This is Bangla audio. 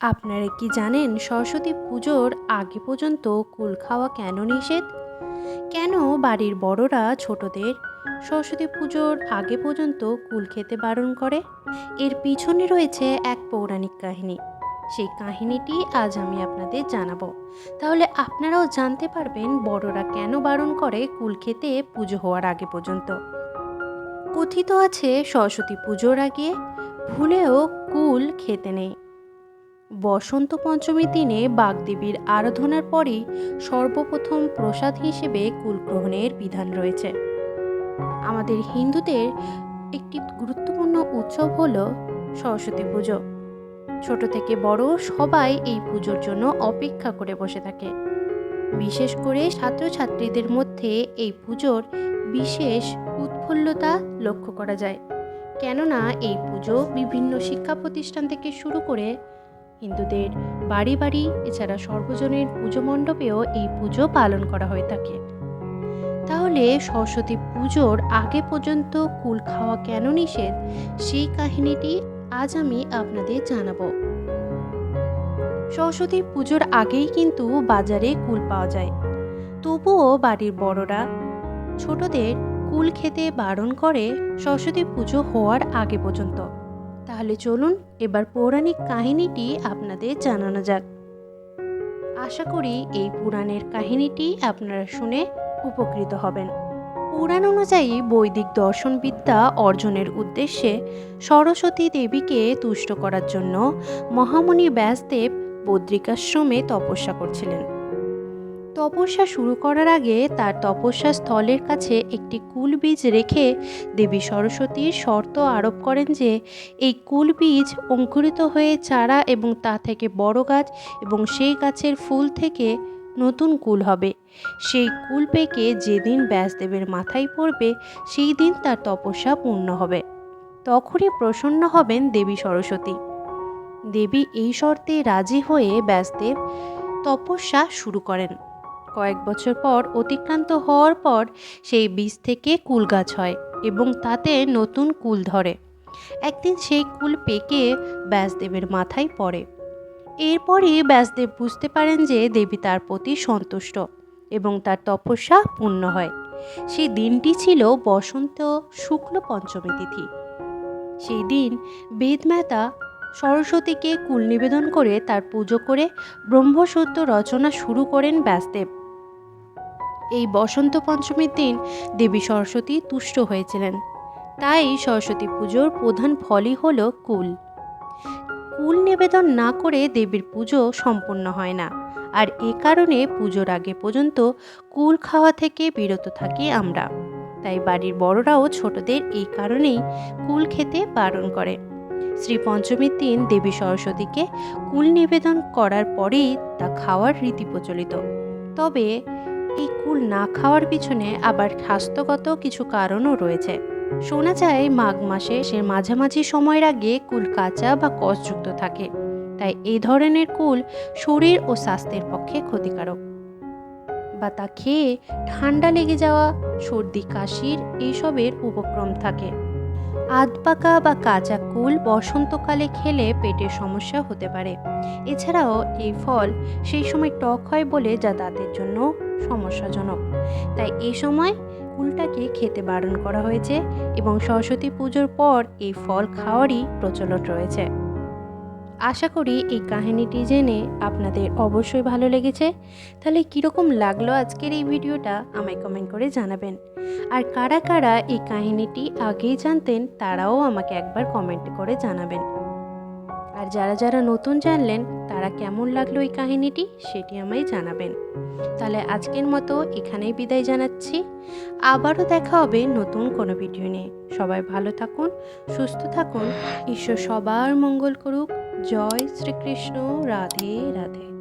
আপনারা কি জানেন সরস্বতী পুজোর আগে পর্যন্ত কুল খাওয়া কেন নিষেধ? কেন বাড়ির বড়রা ছোটদের সরস্বতী পুজোর আগে পর্যন্ত কুল খেতে বারণ করে? এর পিছনে রয়েছে এক পৌরাণিক কাহিনী। সেই কাহিনীটি আজ আমি আপনাদের জানাব। তাহলে আপনারাও জানতে পারবেন বড়রা কেন বারণ করে কুল খেতে পুজো হওয়ার আগে পর্যন্ত। কথিত আছে সরস্বতী পুজোর আগে ভুলেও কুল খেতে নেই। বসন্ত পঞ্চমীর দিনে বাগদেবীর আরাধনার পরই সর্বপ্রথম প্রসাদ হিসেবে কুল গ্রহণের বিধান রয়েছে। আমাদের হিন্দুদের একটি গুরুত্বপূর্ণ উৎসব হল সরস্বতী পুজো। ছোট থেকে বড় সবাই এই পুজোর জন্য অপেক্ষা করে বসে থাকে। বিশেষ করে ছাত্রছাত্রীদের মধ্যে এই পুজোর বিশেষ উৎফুল্লতা লক্ষ্য করা যায়। কেননা এই পুজো বিভিন্ন শিক্ষা প্রতিষ্ঠান থেকে শুরু করে হিন্দুদের বাড়ি বাড়ি, এছাড়া সর্বজনের পুজো মণ্ডপেও এই পুজো পালন করা হয়ে থাকে। তাহলে সরস্বতী পুজোর আগে পর্যন্ত কুল খাওয়া কেন নিষেধ? সেই কাহিনীটি আজ আমি আপনাদের জানাব। সরস্বতী পুজোর আগেই কিন্তু বাজারে কুল পাওয়া যায়। তবুও বাড়ির বড়রা, ছোটদের কুল খেতে বারণ করে সরস্বতী পুজো হওয়ার আগে পর্যন্ত। তাহলে চলুন এবার পৌরাণিক কাহিনীটি আপনাদের জানানো যাক। আশা করি এই পুরাণের কাহিনীটি আপনারা শুনে উপকৃত হবেন। পুরাণ অনুযায়ী বৈদিক দর্শনবিদ্যা অর্জনের উদ্দেশ্যে সরস্বতী দেবীকে তুষ্ট করার জন্য মহামণি ব্যাসদেব বদ্রিকাশ্রমে তপস্যা করছিলেন। তপস্যা শুরু করার আগে তার তপস্যা স্থলের কাছে একটি কুল বীজ রেখে দেবী সরস্বতীর শর্ত আরোপ করেন যে, এই কুল বীজ অঙ্কুরিত হয়ে চারা এবং তা থেকে বড় গাছ এবং সেই গাছের ফুল থেকে নতুন কুল হবে। সেই কুল পেকে যেদিন ব্যাসদেবের মাথায় পড়বে, সেই দিন তার তপস্যা পূর্ণ হবে। তখনই প্রসন্ন হবেন দেবী সরস্বতী। দেবী এই শর্তে রাজি হয়ে ব্যাসদেব তপস্যা শুরু করেন। কয়েক বছর পর অতিক্রান্ত হওয়ার পর সেই বীজ থেকে কুল গাছ হয় এবং তাতে নতুন কুল ধরে। একদিন সেই কুল পেকে ব্যাসদেবের মাথায় পড়ে। এরপরই ব্যাসদেব বুঝতে পারেন যে দেবী তার প্রতি সন্তুষ্ট এবং তার তপস্যা পূর্ণ হয়। সেই দিনটি ছিল বসন্ত শুক্ল পঞ্চমী তিথি। সেই দিন বেদমেতা সরস্বতীকে কুল নিবেদন করে তার পুজো করে ব্রহ্মসূত্র রচনা শুরু করেন ব্যাসদেব। এই বসন্ত পঞ্চমীর দিন দেবী সরস্বতী তুষ্ট হয়েছিলেন। তাই সরস্বতী পুজোর প্রধান ফলই হল কুল। কুল নিবেদন না করে দেবীর পুজো সম্পন্ন হয় না। আর এ কারণে পুজোর আগে পর্যন্ত কুল খাওয়া থেকে বিরত থাকি আমরা। তাই বাড়ির বড়রাও ছোটদের এই কারণেই কুল খেতে বারণ করে। শ্রী পঞ্চমীর দিন দেবী সরস্বতীকে কুল নিবেদন করার পরেই তা খাওয়ার রীতি প্রচলিত। তবে এই কুল না খাওয়ার পিছনে আবার স্বাস্থ্যগত কিছু কারণও রয়েছে। শোনা যায়, মাঘ মাসে সে মাঝামাঝি সময়ের আগে কুল কাঁচা বা কষযুক্ত থাকে। তাই এই ধরনের কুল শরীর ও স্বাস্থ্যের পক্ষে ক্ষতিকারক। বা তা খেয়ে ঠান্ডা লেগে যাওয়া, সর্দি, কাশির এইসবের উপক্রম থাকে। আধ পাকা বা কাঁচা কুল বসন্তকালে খেলে পেটের সমস্যা হতে পারে। এছাড়াও এই ফল সেই সময় টক হয় বলে যা দাঁতের জন্য সমস্যাজনক। তাই এই সময় কুলটাকে খেতে বারণ করা হয়েছে এবং সরস্বতী পুজোর পর এই ফল খাওয়ারই প্রচলন রয়েছে। আশা করি এই কাহিনীটি জেনে আপনাদের অবশ্যই ভালো লেগেছে। তাহলে কীরকম লাগল আজকের এই ভিডিওটা আমায় কমেন্ট করে জানাবেন। আর কারা কারা এই কাহিনীটি আগেই জানতেন তারাও আমাকে একবার কমেন্ট করে জানাবেন। আর যারা যারা নতুন জানলেন, তারা কেমন লাগল এই কাহিনীটি সেটি আমায় জানাবেন। তাহলে আজকের মতো এখানেই বিদায় জানাচ্ছি। আবারও দেখা হবে নতুন কোনো ভিডিও নিয়ে। সবাই ভালো থাকুন, সুস্থ থাকুন। ঈশ্বর সবার মঙ্গল করুক। জয় শ্রীকৃষ্ণ। রাধে রাধে।